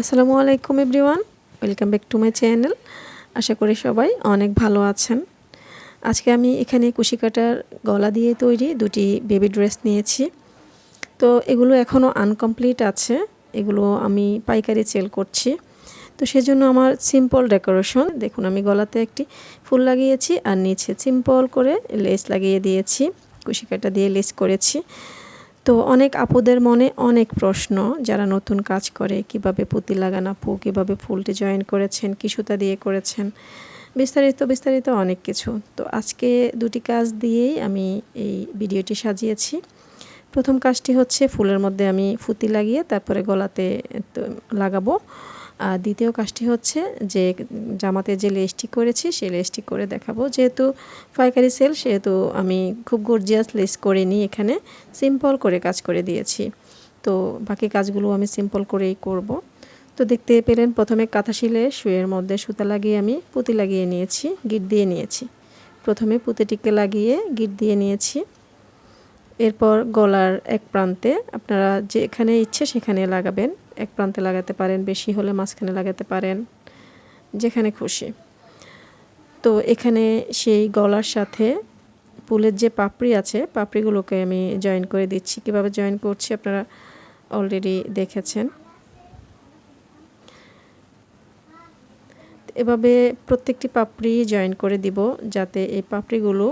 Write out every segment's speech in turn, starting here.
আসসালামু আলাইকুম everyone, welcome back to my channel. আশা করি সবাই অনেক ভালো আছেন। আজকে আমি এখানে কুশি কাটার গলা দিয়ে তৈরি দুটি বেবি ড্রেস নিয়েছি। তো এগুলো এখনও আনকমপ্লিট আছে, এগুলো আমি পাইকারি সেল করছি। তো সেজন্য আমার সিম্পল ডেকোরেশন, দেখুন আমি গলাতে একটি ফুল লাগিয়েছি আর নিচে সিম্পল করে লেস লাগিয়ে দিয়েছি কুশি কাটা দিয়ে লেস করেছি। তো অনেক আপুদের মনে অনেক প্রশ্ন, যারা নতুন কাজ করে, কীভাবে পুঁতি লাগান আপু, কীভাবে ফুলটি জয়েন করেছেন, কি সুতা দিয়ে করেছেন, বিস্তারিত বিস্তারিত অনেক কিছু। তো আজকে দুটি কাজ দিয়েই আমি এই ভিডিওটি সাজিয়েছি। প্রথম কাজটি হচ্ছে ফুলের মধ্যে আমি ফুতি লাগিয়ে তারপরে গলাতে লাগাবো। আর দ্বিতীয় কাজটি হচ্ছে যে জামাতে যে লেসটি করেছি, সেই লেসটি করে দেখাবো। যেহেতু পাইকারি সেল, সেহেতু আমি খুব গর্জিয়াস লেস করে নিই এখানে। সিম্পল করে কাজ করে দিয়েছি। তো বাকি কাজগুলো আমি সিম্পল করেই করব। তো দেখতে পেলেন, প্রথমে কাঁথা শিলে শুয়ের মধ্যে সুতা লাগিয়ে আমি পুঁতি লাগিয়ে নিয়েছি, গিট দিয়ে নিয়েছি। প্রথমে পুঁতিটিকে লাগিয়ে গিট দিয়ে নিয়েছি। এরপর গলার এক প্রান্তে আপনারা যেখানে ইচ্ছে সেখানে লাগাবেন। এক প্রান্তে লাগাতে পারেন, বেশি হলে মাঝখানে লাগাতে পারেন, যেখানে খুশি। তো এখানে সেই গলার সাথে পুলের যে পাপড়ি আছে, পাপড়িগুলোকে আমি জয়েন করে দিচ্ছি। কীভাবে জয়েন করছি আপনারা অলরেডি দেখেছেন। এভাবে প্রত্যেকটি পাপড়ি জয়েন করে দিব, যাতে এই পাপড়িগুলো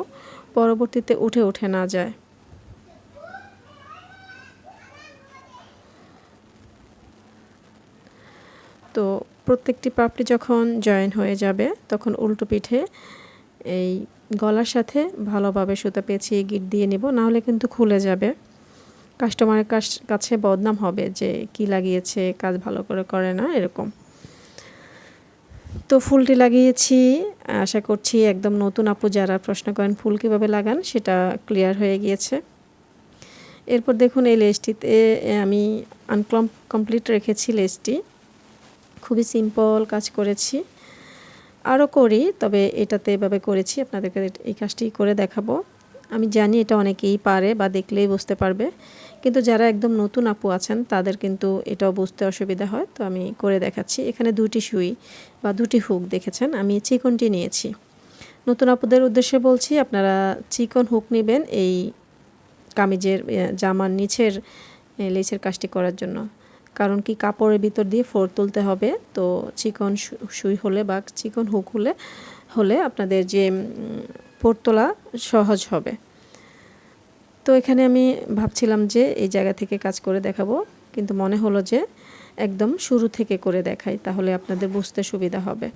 পরবর্তীতে উঠে উঠে না যায়। তো প্রত্যেকটি পাপড়ি যখন জয়েন হয়ে যাবে, তখন উল্টো পিঠে এই গলার সাথে ভালোভাবে সুতা পেঁচিয়ে গিট দিয়ে নিব নাহলে কিন্তু খুলে যাবে। কাস্টমারের কাছে বদনাম হবে যে, কি লাগিয়েছে? কাজ ভালো করে করে না? এরকম। তো ফুলটি লাগিয়েছি। আশা করছি একদম নতুন আপু যারা প্রশ্ন করেন ফুল কীভাবে লাগান, সেটা ক্লিয়ার হয়ে গিয়েছে। এরপর দেখুন এই লেসটিতে আমি আনকম কমপ্লিট রেখেছি লেসটি খুবই সিম্পল কাজ করেছি। আরও করি, তবে এটাতে এভাবে করেছি, আপনাদেরকে এই কাজটি করে দেখাবো। আমি জানি এটা অনেকেই পারে বা দেখলেই বুঝতে পারবে, কিন্তু যারা একদম নতুন আপু আছেন, তাদের কিন্তু এটাও বুঝতে অসুবিধা হয়, তো আমি করে দেখাচ্ছি। এখানে দুটি সুই বা দুটি হুক দেখেছেন, আমি চিকনটি নিয়েছি। নতুন আপুদের উদ্দেশ্যে বলছি, আপনারা চিকন হুক নেবেন এই কামিজের জামার নিচের লেসের কাজটি করার জন্য। কারণ কি কাপড়ের ভিতর দিয়ে ফোর তুলতে হবে। তো চিকন সুই হলে বা চিকন হুক হলে হলে আপনাদের যে ফোর তোলা সহজ হবে। তো এখানে আমি ভাবছিলাম যে এই জায়গা থেকে কাজ করে দেখাবো, কিন্তু মনে হলো যে একদম শুরু থেকে করে দেখাই, তাহলে আপনাদের বুঝতে সুবিধা হবে।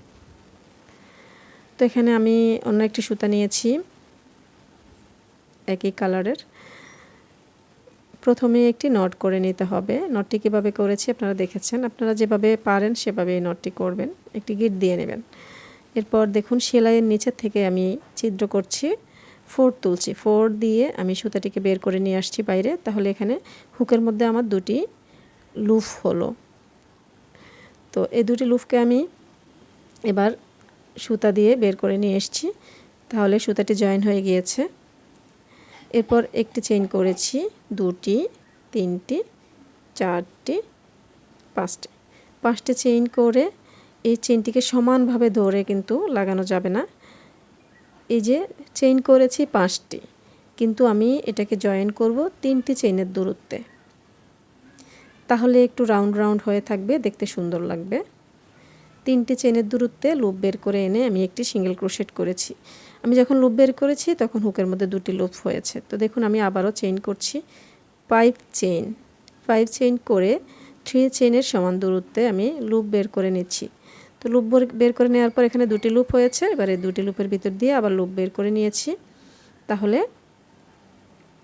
তো এখানে আমি অন্য একটি সুতা নিয়েছি, একই কালারের। প্রথমে একটি নট করে নিতে হবে। নটটি কীভাবে করেছি আপনারা দেখেছেন। আপনারা যেভাবে পারেন সেভাবে এই নটটি করবেন। একটি গিট দিয়ে নেবেন। এরপর দেখুন, সেলাইয়ের নিচের থেকে আমি ছিদ্র করছি ফোর তুলছি। ফোর দিয়ে আমি সুতাটিকে বের করে নিয়ে আসছি বাইরে। তাহলে এখানে হুকের মধ্যে আমার দুটি লুফ হলো। তো এই দুটি লুফকে আমি এবার সুতা দিয়ে বের করে নিয়ে এসছি। তাহলে সুতাটি জয়েন হয়ে গিয়েছে। এরপর একটি চেইন করেছি, দুটি, তিনটি, চারটি, পাঁচটি। পাঁচটি চেইন করে এই চেইনটিকে সমানভাবে ধরে কিন্তু লাগানো যাবে না। এই যে চেইন করেছি পাঁচটি, কিন্তু আমি এটাকে জয়েন করব তিনটি চেইনের দূরত্বে। তাহলে একটু রাউন্ড রাউন্ড হয়ে থাকবে, দেখতে সুন্দর লাগবে। তিনটি চেনের দূরত্বে লুপ বের করে এনে আমি একটি সিঙ্গেল ক্রোশেট করেছি। আমি যখন লুপ বের করেছি, তখন হুকের মধ্যে দুটি লুপ হয়েছে। তো দেখুন, আমি আবারও চেইন করছি। পাইপ চেইন পাইপ চেইন করে থ্রি চেইনের সমান দূরত্বে আমি লুপ বের করে নিচ্ছি। তো লুপ বের করে নেওয়ার পর এখানে দুটি লুপ হয়েছে। এবারে দুটি লুপের ভিতর দিয়ে আবার লুপ বের করে নিয়েছি। তাহলে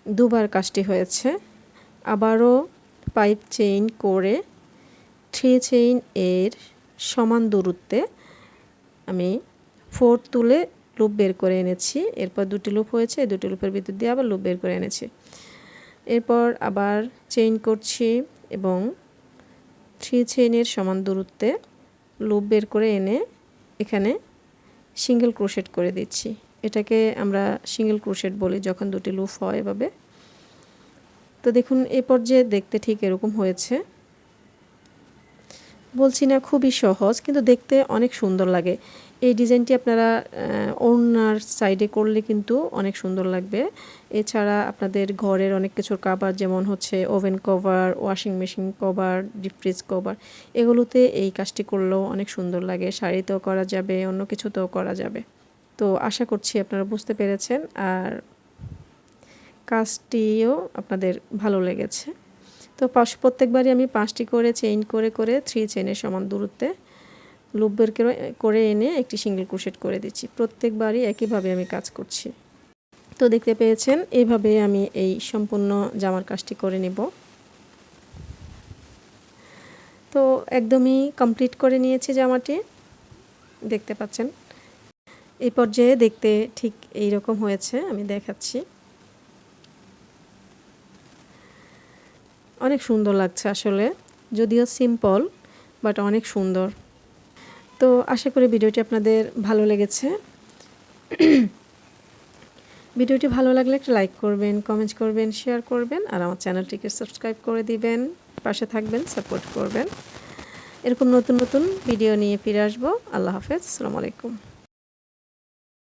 দুবার কাজটি হয়েছে। আবারও পাইপ চেইন করে থ্রি চেইন এর সমান দূরত্বে আমি ফোর তুলে লুপ বের করে এনেছি। এরপর দুটি লুপ হয়েছে, এই দুটি লুপের ভিতর দিয়ে আবার লুপ বের করে এনেছি। এরপর আবার চেইন করছি এবং থ্রি চেইনের সমান দূরত্বে লুপ বের করে এনে এখানে সিঙ্গেল ক্রোশেট করে দিচ্ছি। এটাকে আমরা সিঙ্গেল ক্রোশেট বলি যখন দুটি লুপ হয় এভাবে। তো দেখুন, এ পর্যায়ে দেখতে ঠিক এরকম হয়েছে। বলছি না খুবই সহজ, কিন্তু দেখতে অনেক সুন্দর লাগে। এই ডিজাইনটি আপনারা ওড়নার সাইডে করলে কিন্তু অনেক সুন্দর লাগবে। এছাড়া আপনাদের ঘরের অনেক কিছুর কাভার যেমন হচ্ছে oven cover washing machine cover deep fridge cover এগুলোতে এই কাজটি করলেও অনেক সুন্দর লাগে। শাড়িতেও করা যাবে, অন্য কিছুতেও করা যাবে। তো আশা করছি আপনারা বুঝতে পেরেছেন, আর কাজটিও আপনাদের ভালো লেগেছে। তো প্রত্যেকবারই আমি পাঁচটি করে চেইন করে করে থ্রি চেনের সমান দূরত্বে লুপ বের করে এনে একটি সিঙ্গেল ক্রোশেট করে দিচ্ছি। প্রত্যেকবারই একইভাবে আমি কাজ করছি। তো দেখতে পেয়েছেন এইভাবে আমি এই সম্পূর্ণ জামার কাজটি করে নেব। তো একদমই কমপ্লিট করে নিয়েছি জামাটি। দেখতে পাচ্ছেন? এই পর্যায়ে দেখতে ঠিক এই রকম হয়েছে, আমি দেখাচ্ছি। অনেক সুন্দর লাগছে আসলে, যদিও সিম্পল বাট অনেক সুন্দর। তো আশা করি ভিডিওটি আপনাদের ভালো লেগেছে। ভিডিওটি ভালো লাগলে একটা লাইক করবেন কমেন্ট করবেন শেয়ার করবেন, আর আমার চ্যানেলটিকে সাবস্ক্রাইব করে দিবেন, পাশে থাকবেন সাপোর্ট করবেন। এরকম নতুন নতুন ভিডিও নিয়ে ফিরে আসব। আল্লাহ হাফেজ, আসসালামু আলাইকুম।